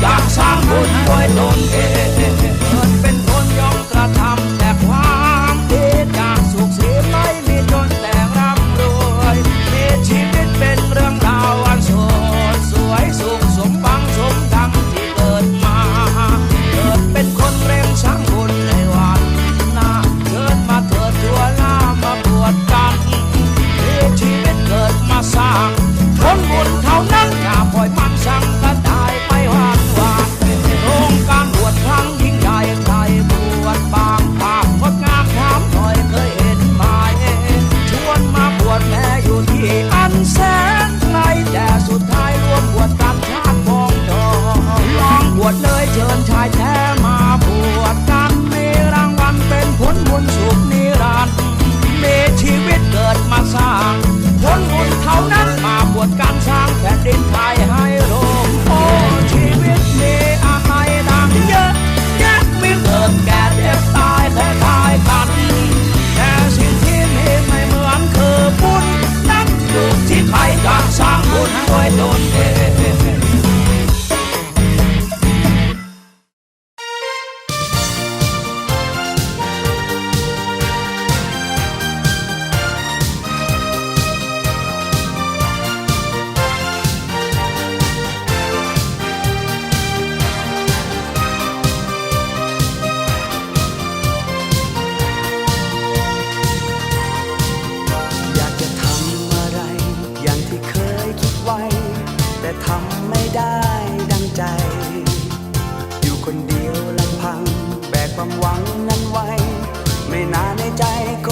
vai. yeah. คนเดียวลำพัง แบกความหวังนั้นไว้ ไม่นานในใจก็